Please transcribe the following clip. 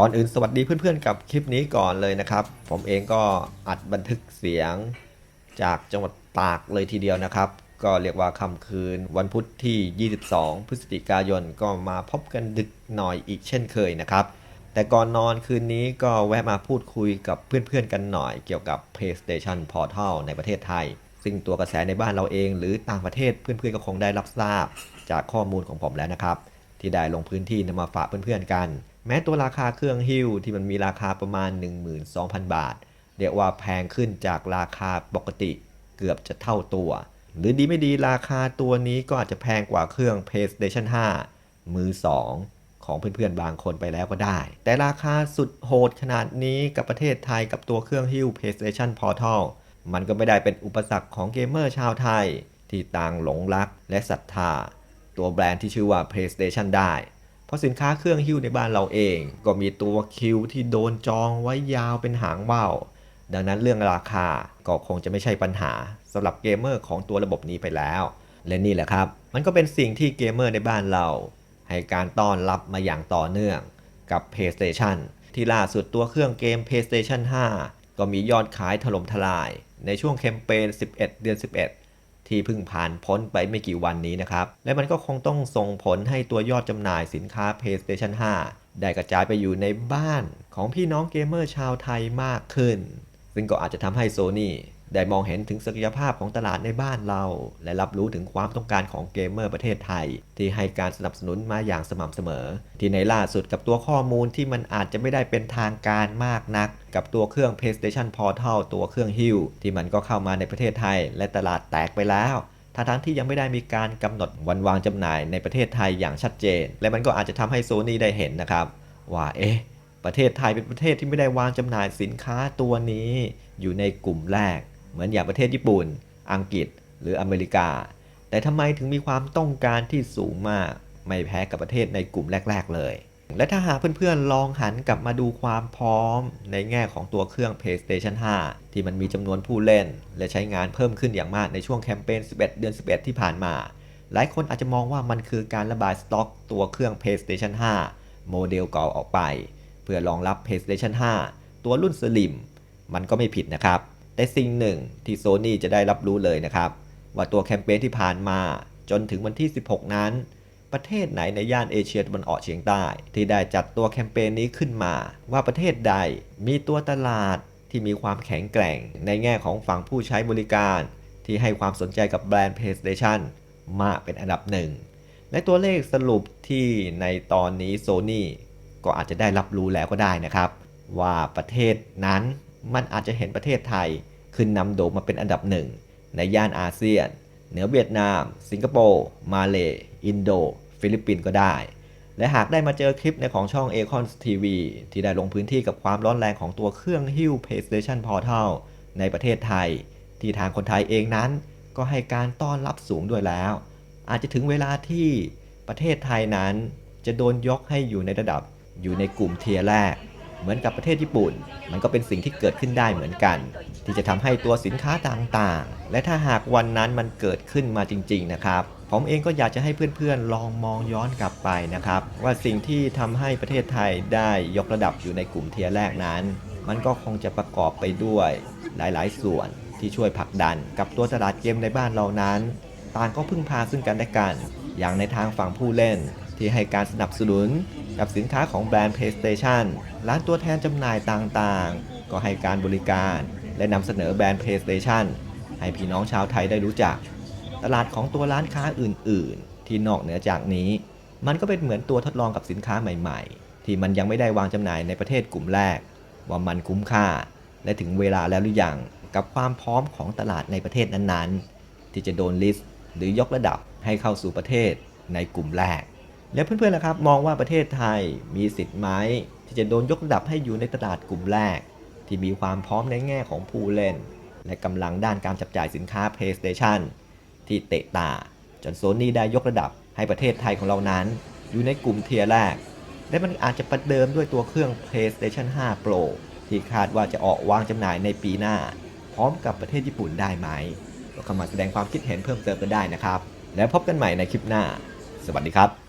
ก่อนอื่นสวัสดีเพื่อนๆกับคลิปนี้ก่อนเลยนะครับ ผมเองก็อัดบันทึกเสียงจากจังหวัดตากเลยทีเดียวนะครับ ก็เรียกว่าค่ำคืนวันพุธที่ 22 พฤศจิกายนก็มาพบกันดึกหน่อยอีกเช่นเคยนะครับ แต่ก่อนนอนคืนนี้ก็แวะมาพูดคุยกับเพื่อนๆกันหน่อยเกี่ยวกับ PlayStation Portal ในประเทศไทย ซึ่งตัวกระแสในบ้านเราเอง หรือต่างประเทศเพื่อนๆก็คงได้รับทราบ จากข้อมูลของผมแล้วนะครับ ที่ได้ลงพื้นที่นำมาฝากเพื่อนๆกัน แม้ตัวราคาเครื่องฮิ้วที่มันมีราคาประมาณ 12,000 บาท เรียกว่าแพงขึ้นจากราคาปกติเกือบจะเท่าตัว หรือดีไม่ดีราคาตัวนี้ก็อาจจะแพงกว่าเครื่อง PlayStation 5 มือ 2 ของเพื่อนๆบางคนไปแล้วก็ได้ แต่ราคาสุดโหดขนาดนี้กับประเทศไทยกับตัวเครื่องฮิ้ว PlayStation Portal มันก็ไม่ได้เป็นอุปสรรคของเกมเมอร์ชาวไทย ที่ต่างหลงรักและศรัทธา ตัวแบรนด์ที่ชื่อว่า PlayStation ได้ เพราะสินค้าเครื่องหิ้วในบ้านเราเอง ก็มีตัวคิวที่โดนจองไว้ยาวเป็นหางว่าวดังนั้นเรื่องราคาก็คงจะไม่ใช่ปัญหาสำหรับเกมเมอร์ของตัวระบบนี้ไปแล้ว และนี่แหละครับ มันก็เป็นสิ่งที่เกมเมอร์ในบ้านเรา ให้การต้อนรับมาอย่างต่อเนื่องกับ PlayStation ที่ล่าสุดตัวเครื่องเกม PlayStation 5 ก็มียอดขายถล่มทลาย ในช่วงแคมเปญ 11 เดือน 11 ที่เพิ่งผ่านพ้นไปไม่กี่วันนี้นะครับ และมันก็คงต้องส่งผลให้ตัวยอดจำหน่ายสินค้า PlayStation 5 ได้กระจายไปอยู่ในบ้านของพี่น้องเกมเมอร์ชาวไทยมากขึ้น ซึ่งก็อาจจะทำให้โซนี่ ได้มองเห็นถึงศักยภาพของตลาดในบ้านเรา และรับรู้ถึงความต้องการของเกมเมอร์ประเทศไทย ที่ให้การสนับสนุนมาอย่างสม่ำเสมอ ที่ในล่าสุดกับตัวข้อมูลที่มันอาจจะไม่ได้เป็นทางการมากนัก กับตัวเครื่อง PlayStation Portal ตัวเครื่องฮิวที่มันก็เข้ามาในประเทศไทย และตลาดแตกไปแล้วทั้งทั้งที่ยังไม่ได้มีการกำหนดวันวางจำหน่ายในประเทศไทยอย่างชัดเจน และมันก็อาจจะทำให้โซนี่ได้เห็นนะครับว่าเอ๊ะประเทศไทยเป็นประเทศที่ไม่ได้วางจำหน่ายสินค้าตัวนี้ อยู่ในกลุ่มแรก เหมือนอย่างประเทศญี่ปุ่น อังกฤษ หรืออเมริกา แต่ทำไมถึงมีความต้องการที่สูงมาก ไม่แพ้กับประเทศในกลุ่มแรก ๆ เลย และถ้าหากเพื่อนๆ ลองหันกลับมาดูความพร้อม ในแง่ของตัวเครื่อง PlayStation 5 ที่มันมีจำนวนผู้เล่น และใช้งานเพิ่มขึ้นอย่างมากในช่วงแคมเปญ 11 เดือน 11 ที่ผ่านมา หลายคนอาจจะมองว่ามันคือการระบายสต็อกตัวเครื่อง PlayStation 5 โมเดลเก่าออกไป เพื่อรองรับ PlayStation 5 ตัวรุ่นสลิมมันก็ไม่ผิดนะครับ แต่สิ่งหนึ่งที่ Sony จะได้รับรู้เลยนะครับ ว่าตัวแคมเปญที่ผ่านมาจนถึงวันที่ 16 นั้น ประเทศไหนในย่านเอเชียตะวันออกเฉียงใต้ ที่ได้จัดตัวแคมเปญนี้ขึ้นมา ว่าประเทศใดมีตัวตลาดที่มีความแข็งแกร่ง ในแง่ของฝั่งผู้ใช้บริการ ที่ให้ความสนใจกับแบรนด์ PlayStation มากเป็นอันดับหนึ่งและตัวเลขสรุปที่ในตอนนี้ Sony ก็อาจจะได้รับรู้แล้วก็ได้นะครับ ว่าประเทศนั้น มันอาจจะเห็นประเทศไทย ขึ้นนำโด่งมาเป็นอันดับหนึ่ง ในย่านอาเซียน เหนือเวียดนาม สิงคโปร์ มาเลอินโด ฟิลิปปินส์ก็ได้ และหากได้มาเจอคลิปในของช่อง a c o n TV ที่ได้ลงพื้นที่กับความร้อนแรงของตัวเครื่องฮิ้ว PlayStation Portal ในประเทศไทย ที่ทางคนไทยเองนั้น ก็ให้การต้อนรับสูงด้วยแล้ว อาจจะถึงเวลาที่ประเทศไทยนั้นจะโดนยกให้อยู่ในระดับอยู่ในกลุ่มเทียร์แรก เหมือนกับประเทศญี่ปุ่น มันก็เป็นสิ่งที่เกิดขึ้นได้เหมือนกัน ที่จะทำให้ตัวสินค้าต่างๆ และถ้าหากวันนั้นมันเกิดขึ้นมาจริง ๆ นะครับ ผมเองก็อยากจะให้เพื่อนๆ ลองมองย้อนกลับไปนะครับ ว่าสิ่งที่ทำให้ประเทศไทยได้ยกระดับอยู่ในกลุ่มเทียแรกนั้น มันก็คงจะประกอบไปด้วยหลายๆ ส่วนที่ช่วยผลักดัน กับตัวตลาดเกมในบ้านเรานั้น ต่างก็พึ่งพาซึ่งกันและกัน อย่างในทางฝั่งผู้เล่น ที่ให้การสนับสนุนกับสินค้าของแบรนด์ PlayStation ร้านตัวแทนจำหน่ายต่างๆ ก็ให้การบริการ และนำเสนอแบรนด์ PlayStation ให้พี่น้องชาวไทยได้รู้จัก ตลาดของตัวร้านค้าอื่น ๆ ที่นอกเหนือจากนี้ มันก็เป็นเหมือนตัวทดลองกับสินค้าใหม่ ๆ ที่มันยังไม่ได้วางจำหน่ายในประเทศกลุ่มแรก ว่ามันคุ้มค่า และถึงเวลาแล้วหรือยังกับความพร้อมของตลาดในประเทศนั้นๆ ที่จะโดนลิสต์หรือยกระดับให้เข้าสู่ประเทศในกลุ่มแรก แล้วเพื่อนๆล่ะครับ มองว่าประเทศไทยมีสิทธิ์ไหมที่จะโดนยกระดับให้อยู่ในตลาดกลุ่มแรก ที่มีความพร้อมในแง่ของผู้เล่น และกำลังด้านการจับจ่ายสินค้า PlayStation ที่เตะตา จนโซนี่ได้ยกระดับให้ประเทศไทยของเรานั้น อยู่ในกลุ่มเทียร์แรก และมันอาจจะประเดิมด้วยตัวเครื่อง PlayStation 5 Pro ที่คาดว่าจะออกวางจำหน่ายในปีหน้า พร้อมกับประเทศญี่ปุ่นได้ไหมก็เข้ามาแสดงความคิดเห็นเพิ่มเติมกันได้นะครับ แล้วพบกันใหม่ในคลิปหน้า สวัสดีครับ